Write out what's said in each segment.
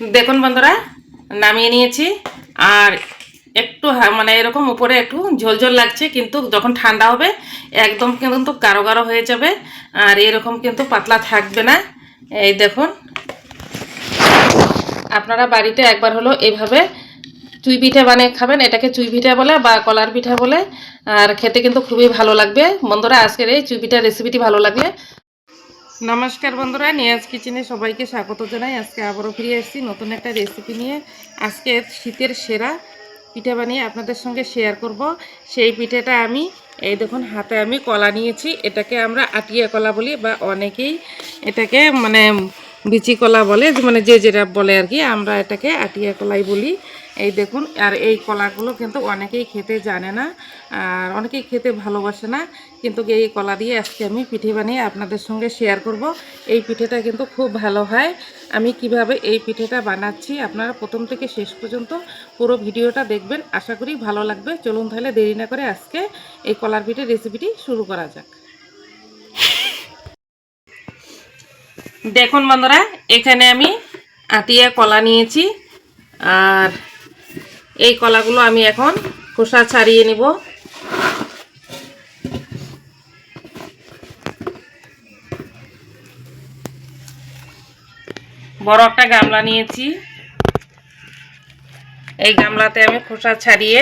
দেখুন বন্ধুরা, নামিয়ে নিয়েছি। আর একটু মানে এরকম উপরে একটু ঝোলঝোল লাগছে, কিন্তু যখন ঠান্ডা হবে, একদম কিন্তু গাঢ় গাঢ় হয়ে যাবে। আর এরকম কিন্তু পাতলা থাকবে না। এই দেখুন। আপনারা বাড়িতে একবার হলো এইভাবে চুই পিঠা বানিয়ে খাবেন। এটাকে চুই পিঠা বলে বা কলার পিঠা বলে। আর খেতে কিন্তু খুবই ভালো লাগবে। বন্ধুরা, আজকের এই চুই পিঠার রেসিপিটি ভালো লাগলে নমস্কার বন্ধুরা, নিয়াজ কিচেনে সবাইকে স্বাগত জানাই। আজকে আবারও ফিরে এসেছি নতুন একটা রেসিপি নিয়ে। আজকে শীতের সেরা পিঠা বানিয়ে আপনাদের সঙ্গে শেয়ার করব। সেই পিঠেটা আমি, এই দেখুন, হাতে আমি কলা নিয়েছি। এটাকে আমরা আটিয়া কলা বলি বা অনেকেই এটাকে মানে বিচি কলা বলে মানে যে যেটা বলে আর কি, আমরা এটাকে আটিয়া কলাই বলি। এই দেখুন, আর এই কলাগুলো কিন্তু অনেকেই খেতে জানে না, আর অনেকেই খেতে ভালোবাসে না, কিন্তু এই কলা দিয়ে আজকে আমি পিঠে বানিয়ে আপনাদের সঙ্গে শেয়ার করব। এই পিঠেটা কিন্তু খুব ভালো হয়। আমি কীভাবে এই পিঠেটা বানাচ্ছি আপনারা প্রথম থেকে শেষ পর্যন্ত পুরো ভিডিওটা দেখবেন। আশা করি ভালো লাগবে। চলুন তাহলে দেরি না করে আজকে এই কলার পিঠে রেসিপিটি শুরু করা যাক। দেখুন বন্ধুরা, এখানে আমি আটিয়া কলা নিয়েছি, আর এই কলাগুলো আমি এখন খোসা ছাড়িয়ে নিব। বড় একটা গামলা নিয়েছি। এই গামলাতে আমি খোসা ছাড়িয়ে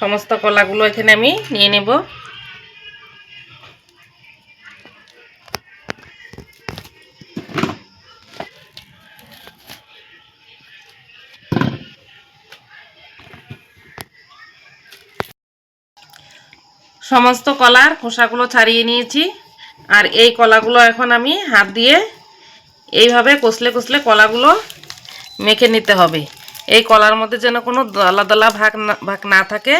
সমস্ত কলাগুলো এখানে আমি নিয়ে নেব। সমস্ত কলার খোসাগুলো ছাড়িয়ে নিয়েছি। আর এই কলাগুলো এখন আমি হাত দিয়ে এইভাবে কষলে কষলে কলাগুলো মেখে নিতে হবে। এই কলার মধ্যে যেন কোনো দলা দলা ভাগ না ভাগ না থাকে,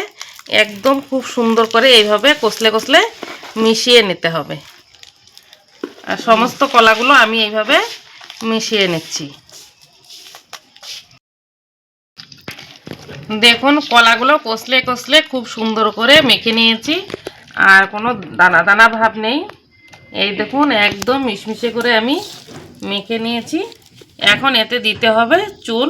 একদম খুব সুন্দর করে এইভাবে কষলে কষলে মিশিয়ে নিতে হবে। আর সমস্ত কলাগুলো আমি এইভাবে মিশিয়ে নিচ্ছি। দেখুন, কলাগুলো কষলে কষলে খুব সুন্দর করে মেখে নিয়েছি। আর কোনো দানা দানা ভাব নেই। এই দেখুন, একদম মিশমিশে করে আমি মেখে নিয়েছি। এখন এতে দিতে হবে চুন।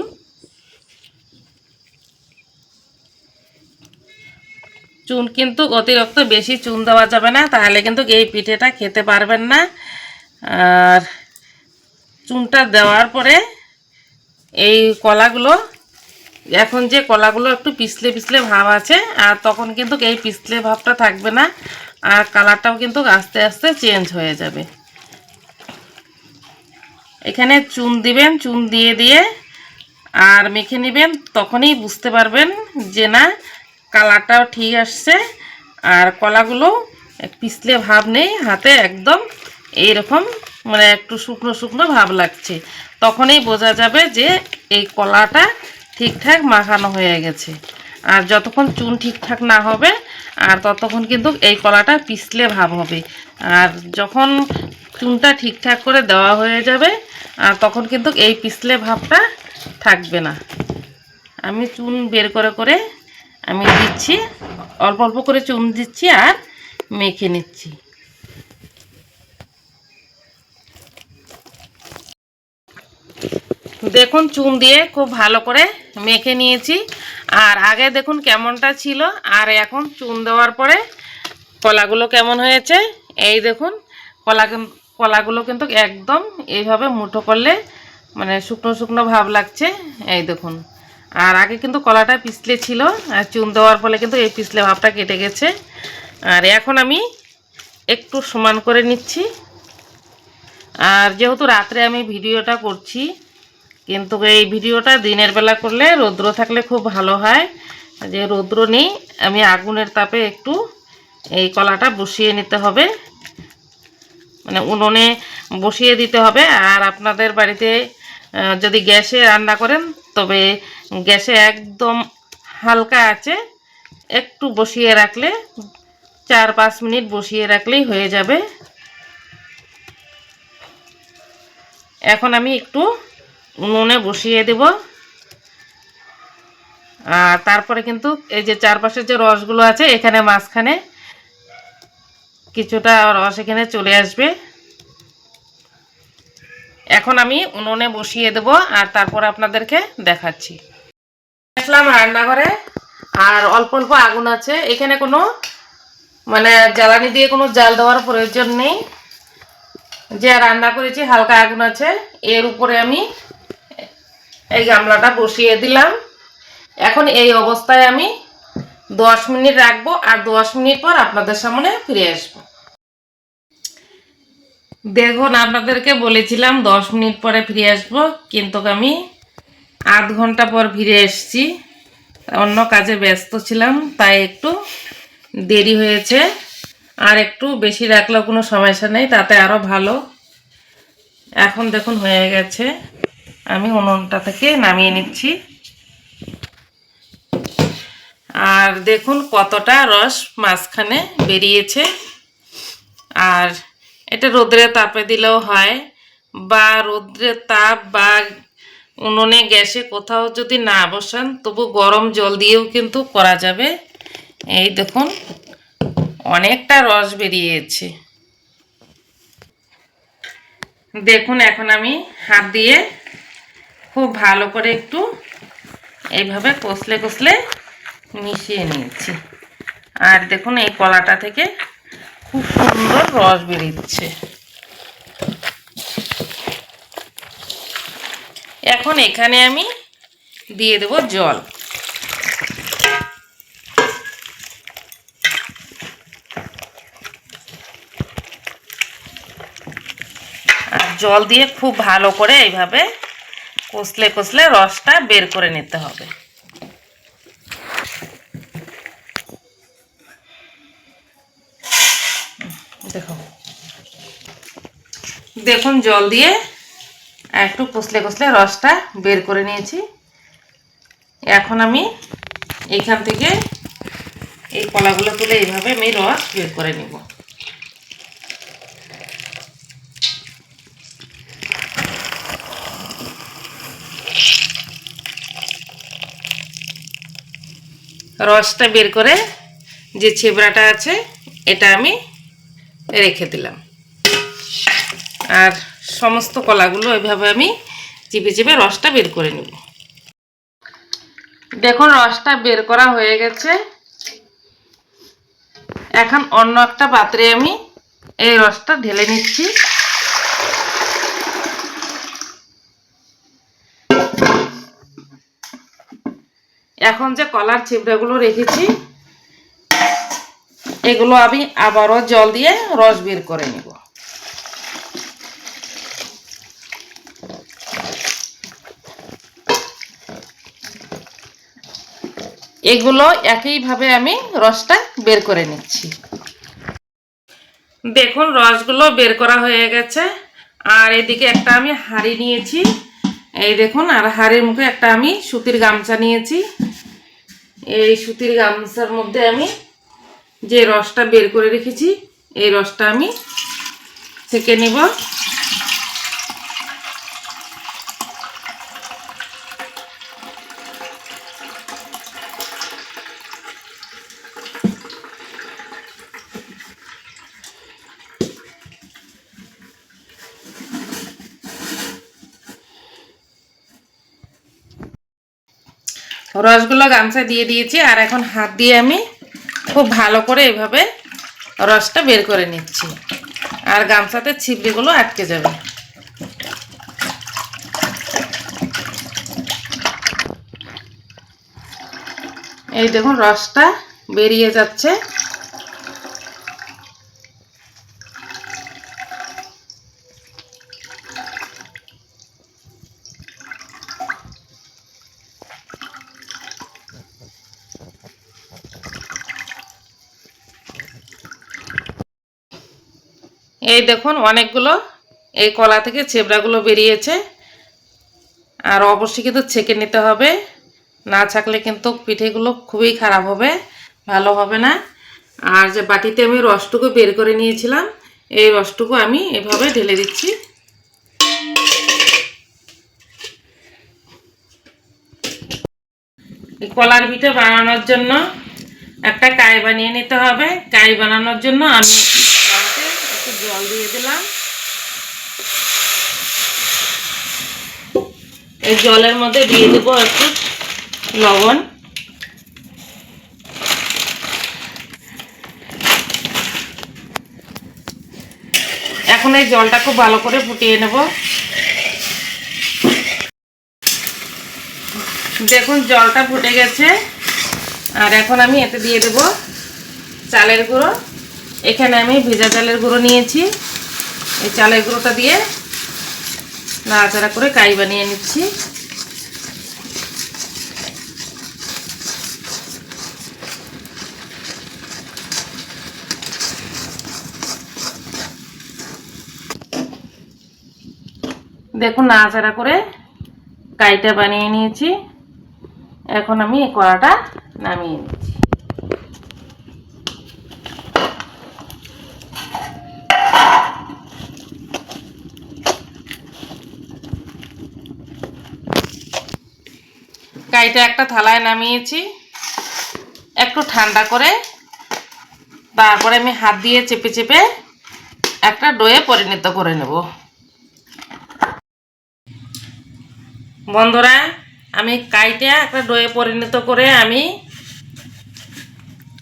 চুন কিন্তু অতিরিক্ত বেশি চুন দেওয়া যাবে না, তাহলে কিন্তু এই পিঠেটা খেতে পারবেন না। আর চুনটা দেওয়ার পরে এই কলাগুলো এখন যে কলাগুলো একটু পিছলে পিছলে ভাব আছে, আর তখন কিন্তু এই পিছলে ভাবটা থাকবে না, আর কালারটাও কিন্তু আস্তে আস্তে চেঞ্জ হয়ে যাবে। এখানে চুন দিবেন, চুন দিয়ে দিয়ে, আর মেখে নেবেন, তখনই বুঝতে পারবেন যে না, কালারটাও ঠিক আসছে, আর কলাগুলো পিছলে ভাব নেই, হাতে একদম এইরকম মানে একটু শুকনো শুকনো ভাব লাগছে। তখনই বোঝা যাবে যে এই কলাটা ঠিকঠাক মাখানো হয়ে গেছে। আর যতক্ষণ চুন ঠিকঠাক না হবে, আর ততক্ষণ কিন্তু এই কলাটা পিছলে ভাব হবে। আর যখন চুনটা ঠিকঠাক করে দেওয়া হয়ে যাবে, আর তখন কিন্তু এই পিছলে ভাবটা থাকবে না। আমি চুন বের করে করে আমি দিচ্ছি, অল্প অল্প করে চুন দিচ্ছি আর মেখে নিচ্ছি। দেখুন চুন দিয়ে খুব ভালো করে মেখে নিয়েছি। আর আগে দেখুন কেমনটা ছিল, আর এখন চুন দেওয়ার পরে কলাগুলো কেমন হয়েছে, এই দেখুন, কলা কলাগুলো কিন্তু একদম এইভাবে মুঠো করলে মানে শুকনো শুকনো ভাব লাগছে, এই দেখুন। আর আগে কিন্তু কলাটা পিছলে ছিল, আর চুন দেওয়ার ফলে কিন্তু এই পিছলে ভাবটা কেটে গেছে। আর এখন আমি একটু সমান করে নিচ্ছি। আর যেহেতু রাত্রে আমি ভিডিওটা করছি কিন্তু এই ভিডিওটা দিনের বেলা করলে রৌদ্র থাকলে খুব ভালো হয়। যে রৌদ্র নেই, আমি আগুনের তাপে একটু এই কলাটা বসিয়ে নিতে হবে। মানে উনুনে বসিয়ে দিতে হবে। আর আপনাদের বাড়িতে যদি গ্যাসে রান্না করেন, তবে গ্যাসে একদম হালকা আছে। একটু বসিয়ে রাখলে, চার পাঁচ মিনিট বসিয়ে রাখলেই হয়ে যাবে। এখন আমি একটু উনুনে বসিয়ে দেব। আর তারপরে কিন্তু এই যে চারপাশের যে রসগুলো আছে, এখানে মাঝখানে কিছুটা রস এখানে চলে আসবে। এখন আমি উনুনে বসিয়ে দেব আর তারপর আপনাদেরকে দেখাচ্ছি। আসলাম রান্নাঘরে, আর অল্প অল্প আগুন আছে। এখানে কোনো মানে জ্বালানি দিয়ে কোনো জাল দেওয়ার প্রয়োজন নেই। যে রান্না করেছি হালকা আগুন আছে। এর উপরে আমি এই গামলাটা বসিয়ে দিলাম। এখন এই অবস্থায় আমি দশ মিনিট রাখব আর দশ মিনিট পর আপনাদের সামনে ফিরে আসব। দেখুন, আপনাদেরকে বলেছিলাম দশ মিনিট পরে ফিরে আসব, কিন্তু আমি আধ ঘণ্টা পর ফিরে এসেছি। অন্য কাজে ব্যস্ত ছিলাম, তাই একটু দেরি হয়েছে। আর একটু বেশি রাখলেও কোনো সমস্যা নেই, তাতে আরও ভালো। এখন দেখুন, হয়ে গেছে। আমি উনুনটা থেকে নামিয়ে নিচ্ছি। আর দেখুন কতটা রস মাঝখানে বেরিয়েছে। আর এটা রোদ্রে তাপে দিলেও হয় বা রোদ্রের তাপ বা উনুনে গ্যাসে কোথাও যদি না বসান, তবু গরম জল দিয়েও কিন্তু করা যাবে। এই দেখুন, অনেকটা রস বেরিয়েছে। দেখুন, এখন আমি হাত দিয়ে খুব ভালো করে একটু এইভাবে কষলে কষলে মিশিয়ে নিয়েছি। আর দেখুন এই কলাটা থেকে খুব সুন্দর রস বেরিয়েছে এখন এখানে আমি দিয়ে দেব জল। আর জল দিয়ে খুব ভালো করে এইভাবে কষলে কষলে রসটা বের করে নিতে হবে। দেখো। দেখুন, জল দিয়ে একটু কষলে কষলে রসটা বের করে নিয়েছি। এখন আমি এখান থেকে এই কলাগুলো তুলে এইভাবে আমি রস বের করে নিব। রসটা বের করে যে ছেবড়াটা আছে, এটা আমি রেখে দিলাম। আর সমস্ত কলাগুলো এভাবে আমি চিপে চিপে রসটা বের করে নেব। দেখুন, রসটা বের করা হয়ে গেছে। এখন অন্য একটা পাত্রে আমি এই রসটা ঢেলে নিচ্ছি। এখন যে কলার ছিবড়াগুলো রেখেছি, এগুলো আমি আবারও জল দিয়ে রস বের করে নিব। এগুলো একইভাবে আমি রসটা বের করে নিচ্ছি। দেখুন, রসগুলো বের করা হয়ে গেছে। আর এদিকে একটা আমি হাড়ি নিয়েছি। এই দেখুন, আর হাড়ির মুখে একটা আমি সুতির গামছা নিয়েছি। এই সুতির গামছার মধ্যে আমি যে রসটা বের করে রেখেছি, এই রসটা আমি ছেঁকে নিব। রসগুলো গামছা দিয়ে দিয়েছি, আর এখন হাত দিয়ে আমি খুব ভালো করে এভাবে রসটা বের করে নিচ্ছি। আর গামছাতে ছিপড়িগুলো আটকে যাবে। এই দেখুন, রসটা বেরিয়ে যাচ্ছে। এই দেখুন, অনেকগুলো এই কলা থেকে ছেবড়াগুলো বেরিয়েছে। আর অবশ্যই কিন্তু ছেঁকে নিতে হবে। না ছাকলে কিন্তু পিঠেগুলো খুবই খারাপ হবে, ভালো হবে না। আর যে বাটিতে আমি রসটুকু বের করে নিয়েছিলাম, এই রসটুকু আমি এভাবে ঢেলে দিচ্ছি। কলার পিঠে বানানোর জন্য একটা কাই বানিয়ে নিতে হবে। কাই বানানোর জন্য আমি একটু জল দিয়ে দিলাম। এই জলের মধ্যে দিয়ে দেবো একটু লবণ। এখন এই জলটা খুব ভালো করে ফুটিয়ে নেব। দেখুন, জলটা ফুটে গেছে। আর এখন আমি এতে দিয়ে দেব চালের গুঁড়ো। এখানে আমি ভেজা চালের গুঁড়ো নিয়েছি। এই চালের গুঁড়োটা দিয়ে নাড়াচাড়া করে কাই বানিয়ে নিচ্ছি। দেখুন, নাড়াচাড়া করে কাইটা বানিয়ে নিয়েছি। এখন আমি এই কড়াটা নামিয়ে নিচ্ছি। কাইটা একটা থালায় নামিয়েছি। একটু ঠান্ডা করে তারপরে আমি হাত দিয়ে চেপে চেপে একটা ডোয়ে পরিণত করে নেব। বন্ধুরা, আমি কাইটা একটা ডোয়ে পরিণত করে আমি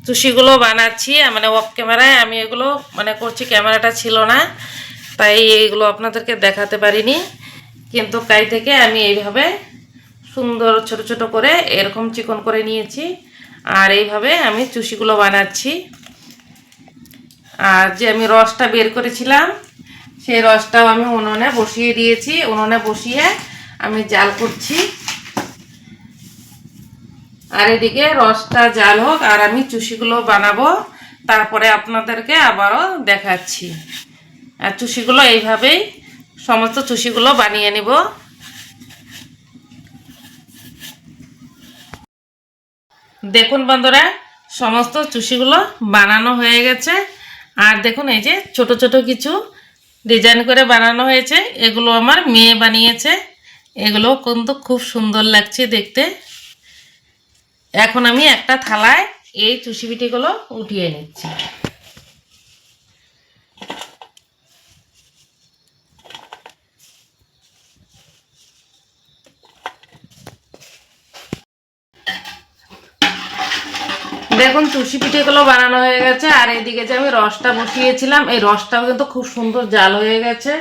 চুষিগুলো বানাচ্ছি। মানে অফ ক্যামেরায় আমি এগুলো মানে করছি, ক্যামেরাটা ছিল না, তাই এইগুলো আপনাদেরকে দেখাতে পারিনি। কিন্তু কাই থেকে আমি এইভাবে সুন্দর ছোট ছোট করে এরকম চিকন করে নিয়েছি। আর এইভাবে আমি চুষিগুলো বানাচ্ছি। আর যে আমি রসটা বের করেছিলাম, সেই রসটাও আমি উনুনে বসিয়ে দিয়েছি। উনুনে বসিয়ে আমি জাল করছি। আর এদিকে রসটা জাল হোক, আর আমি চুষিগুলো বানাবো। তারপরে আপনাদেরকে আবারও দেখাচ্ছি। আর চুষিগুলো এইভাবেই সমস্ত চুষিগুলো বানিয়ে নেব। দেখুন বন্ধুরা, সমস্ত চুষিগুলো বানানো হয়ে গেছে। আর দেখুন, এই যে ছোট ছোট কিছু ডিজাইন করে বানানো হয়েছে, এগুলো আমার মেয়ে বানিয়েছে। এগুলো কিন্তু খুব সুন্দর লাগছে দেখতে। এখন আমি একটা থালায় এই চুষি উঠিয়ে নিচ্ছি। দেখুন চুষি পিঠেগুলো বানানো হয়ে গেছে, আর এদিকে যে আমি রসটা বসিয়েছিলাম, এই রসটাও কিন্তু খুব সুন্দর জাল হয়ে গেছে।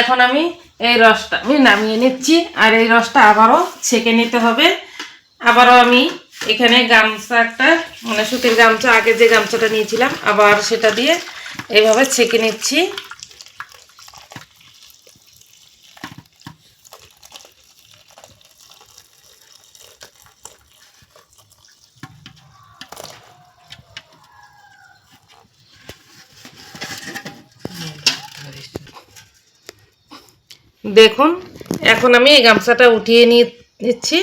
এখন আমি এই রসটা, আমি নামিয়ে নিচ্ছি, আর এই রসটা আবারও ছেঁকে নিতে হবে। আবারও আমি এখানে গামছা একটা মানে সুতির গামছা, আগে যে গামছাটা নিয়েছিলাম, আবার সেটা দিয়ে এইভাবে ছেঁকে নিচ্ছি। দেখুন, এখন আমি এই গামছাটা উঠিয়ে নিয়ে নিচ্ছি।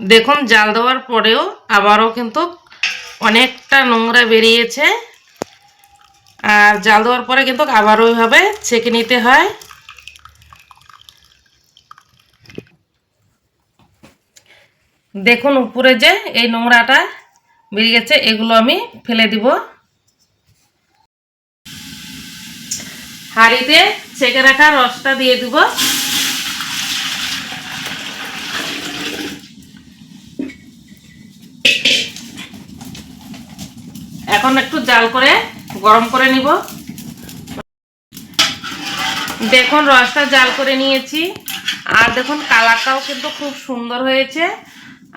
দেখুন, জাল দেওয়ার পরেও আবারও কিন্তু অনেকটা নোংরা বেরিয়েছে। আর জাল দেওয়ার পরে কিন্তু আবারও ওইভাবে ছেঁকে নিতে হয়। দেখুন উপরে যে এই নোংরাটা বেরিয়ে গেছে, এগুলো আমি ফেলে দিব। হাঁড়িতে ছেঁকে রাখা রসটা দিয়ে দিব। এখন একটু জাল করে গরম করে নিব। দেখুন রসটা জাল করে নিয়েছি। আর দেখুন কালারটাও কিন্তু খুব সুন্দর হয়েছে।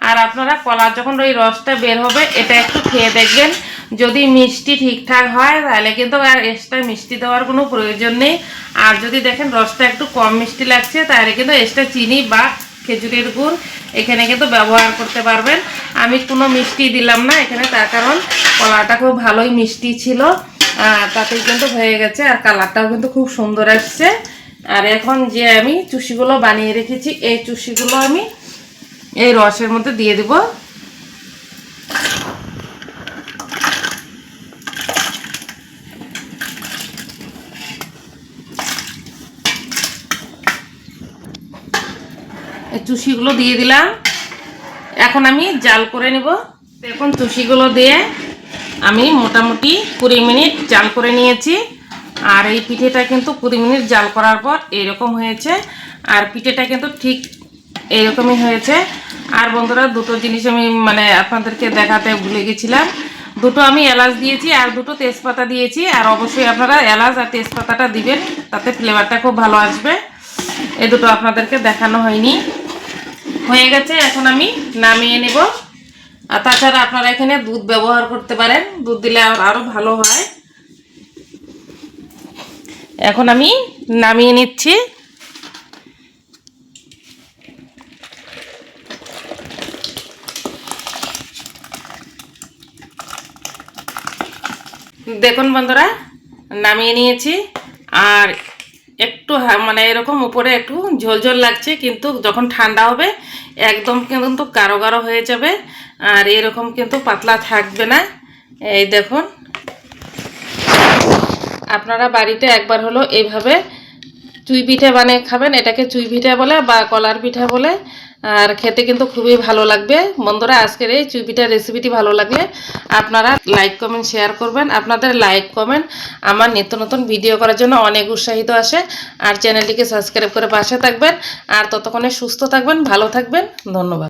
আর আপনারা কলার যখন ওই রসটা বের হবে, এটা একটু খেয়ে দেখবেন। যদি মিষ্টি ঠিকঠাক হয়, তাহলে কিন্তু আর এক্সট্রা মিষ্টি দেওয়ার কোনো প্রয়োজন নেই। আর যদি দেখেন রসটা একটু কম মিষ্টি লাগছে, তাহলে কিন্তু এক্সট্রা চিনি বা খেজুরের গুড় এখানে কিন্তু ব্যবহার করতে পারবেন। আমি কোনো মিষ্টি দিলাম না, এখানে তার কারণ কলাটা খুব ভালোই মিষ্টি ছিল। তাতে কিন্তু হয়ে গেছে, আর কালারটাও কিন্তু খুব সুন্দর আসছে। আর এখন যে আমি চুষিগুলো বানিয়ে রেখেছি, এই চুষিগুলো আমি এই রসের মধ্যে দিয়ে দেব। চুষিগুলো দিয়ে দিলাম। এখন আমি জাল করে নেব। দেখুন চুষিগুলো দিয়ে আমি মোটামুটি কুড়ি মিনিট জাল করে নিয়েছি। আর এই পিঠেটা কিন্তু কুড়ি মিনিট জাল করার পর এরকম হয়েছে। আর পিঠেটা কিন্তু ঠিক এরকমই হয়েছে। আর বন্ধুরা, দুটো জিনিস আমি মানে আপনাদেরকে দেখাতে ভুলে গেছিলাম। দুটো আমি এলাচ দিয়েছি আর দুটো তেজপাতা দিয়েছি। আর অবশ্যই আপনারা এলাচ আর তেজপাতাটা দিবেন, তাতে ফ্লেভারটা খুব ভালো আসবে। এই দুটো আপনাদেরকে দেখানো হয়নি। হয়ে গেছে, এখন আমি নামিয়ে নেব। আর তাছাড়া আপনারা এখানে দুধ ব্যবহার করতে পারেন। দুধ দিলে আর- আরও ভালো হয়। এখন আমি নামিয়ে নিচ্ছি। দেখুন বন্ধুরা, নামিয়ে নিয়েছি। আর একটু মানে এরকম উপরে একটু ঝোলঝোল লাগছে, কিন্তু যখন ঠান্ডা হবে, একদম কিন্তু গাঢ় গাঢ় হয়ে যাবে। আর এরকম কিন্তু পাতলা থাকবে না। এই দেখুন। আপনারা বাড়িতে একবার হলো এইভাবে চুই পিঠে বানিয়ে খাবেন। এটাকে চুই পিঠা বলে বা কলার পিঠা বলে। আর খেতে কিন্তু খুবই ভালো লাগবে। বন্ধুরা, আজকের এই চুপিটার রেসিপিটি ভালো লাগলে আপনারা লাইক কমেন্ট শেয়ার করবেন। আপনাদের লাইক কমেন্ট আমার নিত্য নতুন ভিডিও করার জন্য অনেক উৎসাহিত আসে। আর চ্যানেলটিকে সাবস্ক্রাইব করে পাশে থাকবেন। আর ততক্ষণে সুস্থ থাকবেন, ভালো থাকবেন। ধন্যবাদ।